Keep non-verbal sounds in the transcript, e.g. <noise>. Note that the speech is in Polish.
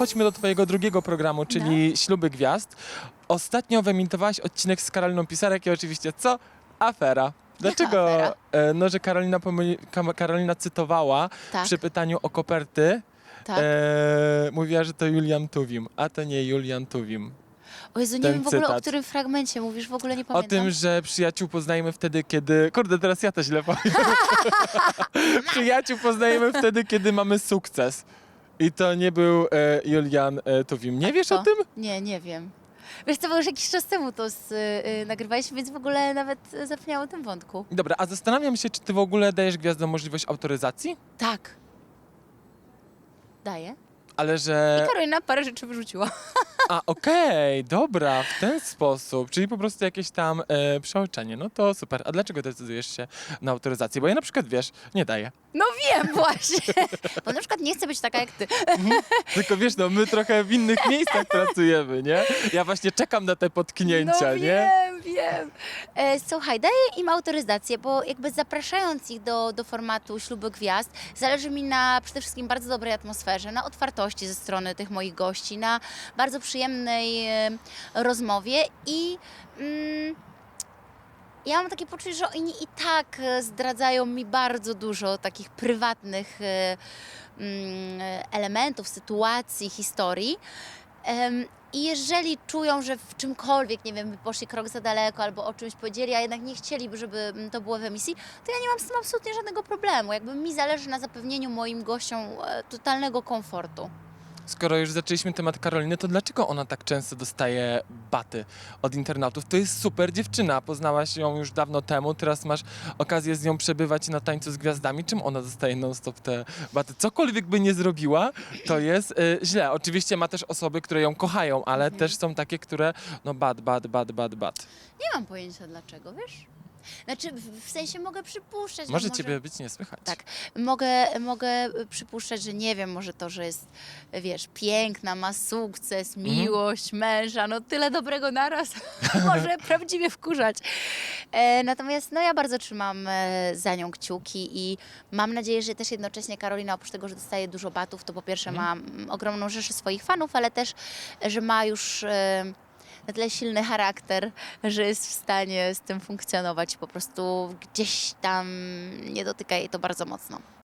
chodźmy do twojego drugiego programu, czyli Śluby Gwiazd. Ostatnio wyemitowałaś odcinek z Karoliną Pisarek i oczywiście co? Afera. Dlaczego? afera? E, no, że Karolina, pomyli, Kam- Karolina cytowała Tak, przy pytaniu o koperty. tak. E, mówiła, że to Julian Tuwim, a to nie Julian Tuwim. o Jezu, nie ten wiem w ogóle o cytat. którym fragmencie mówisz, w ogóle nie O pamiętam. tym, że przyjaciół poznajemy wtedy, kiedy. Kurde, teraz ja to źle powiem. <laughs> przyjaciół poznajemy wtedy, kiedy mamy sukces. I to nie był e, Julian e, Tuwim. Nie wiesz o tym? Nie, nie wiem. Wiesz co, bo już jakiś czas temu to z, y, y, nagrywaliśmy, więc w ogóle nawet y, zapomniałam o tym wątku. Dobra, a zastanawiam się, czy ty w ogóle dajesz gwiazdom możliwość autoryzacji? Tak. Daję. Ale że. I Karolina parę rzeczy wyrzuciła. <laughs> A, okej, dobra, w ten sposób. Czyli po prostu jakieś tam e, przeoczenie. No to super. A dlaczego decydujesz się na autoryzację? Bo ja na przykład wiesz, nie daję. No wiem <laughs> właśnie. <laughs> Bo na przykład nie chcę być taka jak ty. Tylko wiesz, no my trochę w innych miejscach pracujemy, nie? Ja właśnie czekam na te potknięcia, no nie? wiem, wiem. E, słuchaj, daję im autoryzację, bo jakby zapraszając ich do, do formatu Śluby Gwiazd, zależy mi na przede wszystkim bardzo dobrej atmosferze, na otwartości ze strony tych moich gości, na bardzo przyjemnej e, rozmowie i... Mm, ja mam takie poczucie, że oni i tak e, zdradzają mi bardzo dużo takich prywatnych e, mm, elementów, sytuacji, historii. I jeżeli czują, że w czymkolwiek, nie wiem, poszli krok za daleko albo o czymś powiedzieli, a jednak nie chcieliby, żeby mm, to było w emisji, to ja nie mam z tym absolutnie żadnego problemu. Jakby mi zależy na zapewnieniu moim gościom totalnego komfortu. Skoro już zaczęliśmy temat Karoliny, to dlaczego ona tak często dostaje baty od internautów? To jest super dziewczyna, poznałaś ją już dawno temu, teraz masz okazję z nią przebywać na tańcu z gwiazdami. Czym ona dostaje non-stop te baty? Cokolwiek by nie zrobiła, to jest y, źle. Oczywiście ma też osoby, które ją kochają, ale Mhm. też są takie, które no bad, bad, bad, bad, bad. Nie mam pojęcia dlaczego, wiesz? Znaczy, w, w sensie mogę przypuszczać. że Może ciebie być nie słychać. Tak. Mogę, mogę przypuszczać, że nie wiem, może to, że jest, wiesz, piękna, ma sukces, Mhm. miłość, męża, no tyle dobrego naraz <laughs> może <laughs> prawdziwie wkurzać. E, natomiast no ja bardzo trzymam e, za nią kciuki i mam nadzieję, że też jednocześnie Karolina, oprócz tego, że dostaje dużo batów, to po pierwsze Mhm. ma mm, ogromną rzeszę swoich fanów, ale też, że ma już... E, na tyle silny charakter, że jest w stanie z tym funkcjonować. Po prostu gdzieś tam nie dotyka jej to bardzo mocno.